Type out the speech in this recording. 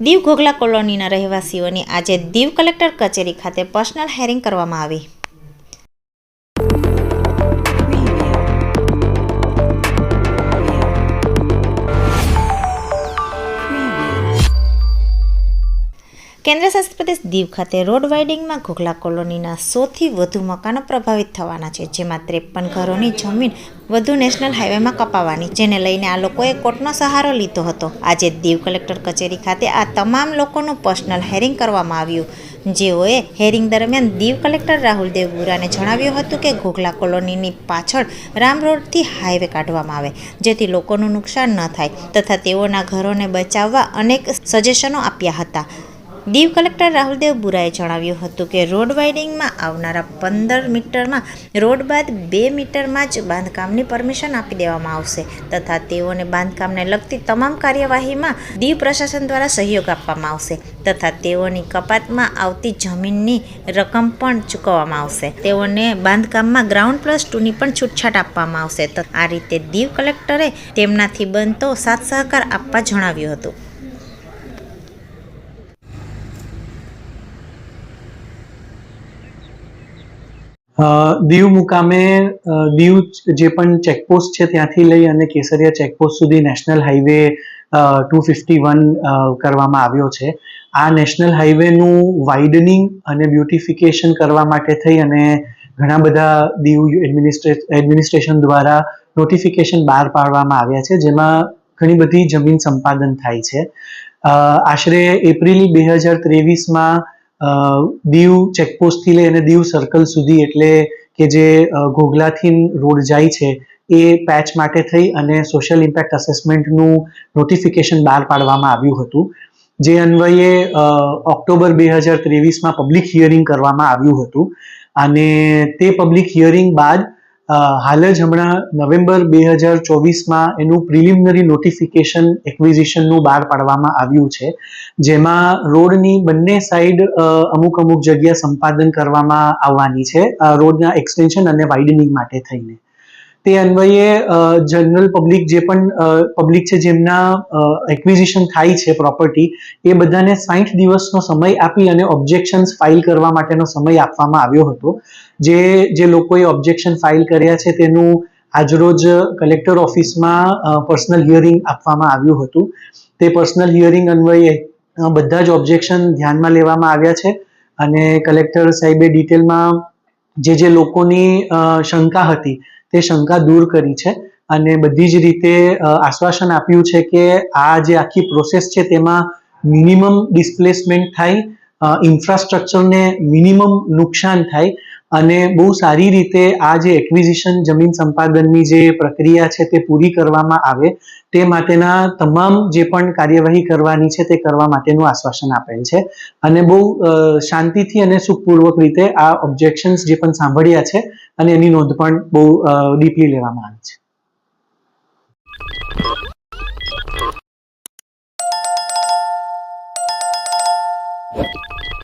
દીવ ઘોઘલા કોલોનીના રહેવાસીઓની આજે દીવ કલેક્ટર કચેરી ખાતે પર્સનલ હેરિંગ કરવામાં આવી. કેન્દ્રશાસિત પ્રદેશ દીવ ખાતે રોડ વાઇડિંગમાં ઘોઘલા કોલોનીના સોથી વધુ મકાનો પ્રભાવિત થવાના છે, જેમાં ત્રેપન ઘરોની જમીન વધુ નેશનલ હાઈવેમાં કપાવાની જેને લઈને આ લોકોએ કોર્ટનો સહારો લીધો હતો. આજે દીવ કલેક્ટર કચેરી ખાતે આ તમામ લોકોનું પર્સનલ હેરિંગ કરવામાં આવ્યું. જેઓએ હેરિંગ દરમિયાન દીવ કલેક્ટર રાહુલ દેવગુરાને જણાવ્યું હતું કે ઘોઘલા કોલોનીની પાછળ રામ રોડથી હાઈવે કાઢવામાં આવે, જેથી લોકોનું નુકસાન ન થાય, તથા તેઓના ઘરોને બચાવવા અનેક સજેશનો આપ્યા હતા. દીવ કલેક્ટર રાહુલદેવ બુરાએ જણાવ્યું હતું કે રોડ વાઇડિંગમાં આવનારા પંદર મીટરમાં રોડ બાદ બે મીટરમાં જ બાંધકામની પરમિશન આપી દેવામાં આવશે તથા તેઓને બાંધકામને લગતી તમામ કાર્યવાહીમાં દીવ પ્રશાસન દ્વારા સહયોગ આપવામાં આવશે તથા તેઓની કપાતમાં આવતી જમીનની રકમ પણ ચૂકવવામાં આવશે. તેઓને બાંધકામમાં ગ્રાઉન્ડ પ્લસ ટુની પણ છૂટછાટ આપવામાં આવશે આ રીતે દીવ કલેક્ટરે તેમનાથી બનતો સાથ સહકાર આપવા જણાવ્યું હતું. દીવ મુકામે દીવ જે પણ ચેકપોસ્ટ છે ત્યાંથી લઈ અને કેસરિયા ચેકપોસ્ટ સુધી national highway two fifty one કરવામાં આવ્યો છે. આ નેશનલ હાઈવેનું વાઇડનિંગ અને બ્યુટિફિકેશન કરવા માટે થઈ અને ઘણા બધા દીવ એડમિનિસ્ટ્રે એડમિનિસ્ટ્રેશન દ્વારા નોટિફિકેશન બહાર પાડવામાં આવ્યા છે, જેમાં ઘણી બધી જમીન સંપાદન થાય છે. આશરે એપ્રિલ બે હજાર ત્રેવીસમાં દીવ ચેકપોસ્ટથી લઈ અને દીવ સર્કલ સુધી એટલે કે જે ઘોઘલાથી રોડ જાય છે, એ પેચ માટે થઈ અને સોશિયલ ઇમ્પેક્ટ અસેસમેન્ટનું નોટિફિકેશન બહાર પાડવામાં આવ્યું હતું. જે અન્વયે ઓક્ટોબર બે હજાર ત્રેવીસમાં પબ્લિક હિયરિંગ કરવામાં આવ્યું હતું. અને તે પબ્લિક હિયરિંગ બાદ હાલ જ હમણાં નવેમ્બર બે હજાર ચોવીસમાં એનું પ્રિલિમિનરી નોટિફિકેશન એક્વિઝિશનનું બહાર પાડવામાં આવ્યું છે. જેમાં રોડની બંને સાઈડ અમુક અમુક જગ્યા સંપાદન કરવામાં આવવાની છે. રોડના એક્સટેન્શન અને વાઇડનિંગ માટે થઈને. તે અન્વયે જનરલ પબ્લિક જે પણ પબ્લિક છે જેમના એક્વિઝિશન થાય છે પ્રોપર્ટી એ બધાને સાઠ દિવસનો સમય આપી અને ઓબ્જેક્શન્સ ફાઇલ કરવા માટેનો સમય આપવામાં આવ્યો હતો. જે જે લોકોએ ઓબ્જેક્શન ફાઇલ કર્યા છે તેનું આજરોજ કલેક્ટર ઓફિસમાં પર્સનલ હિયરિંગ આપવામાં આવ્યું હતું. તે પર્સનલ હિયરિંગ અન્વયે બધા જ ઓબ્જેક્શન ધ્યાનમાં લેવામાં આવ્યા છે અને કલેક્ટર સાહેબે ડિટેલમાં જે જે લોકોની શંકા હતી તે શંકા દૂર કરી છે અને બધી જ રીતે આશ્વાસન આપ્યું છે કે આ જે આખી પ્રોસેસ છે તેમાં મિનિમમ ડિસ્પ્લેસમેન્ટ થાય ઇન્ફ્રાસ્ટ્રક્ચરને મિનિમમ નુકસાન થાય. અને બહુ સારી રીતે આ જે એક્વિઝિશન જમીન સંપાદનની જે પ્રક્રિયા છે તે પૂરી કરવામાં આવે, તે માટેના તમામ જે પણ કાર્યવાહી કરવાની છે તે કરવા માટેનું આશ્વાસન આપેલ છે. અને બહુ શાંતિથી અને સુખપૂર્વક રીતે આ ઓબ્જેક્શન્સ જે પણ સાંભળ્યા છે અને એની નોંધ પણ બહુ ડીપલી લેવામાં આવી છે.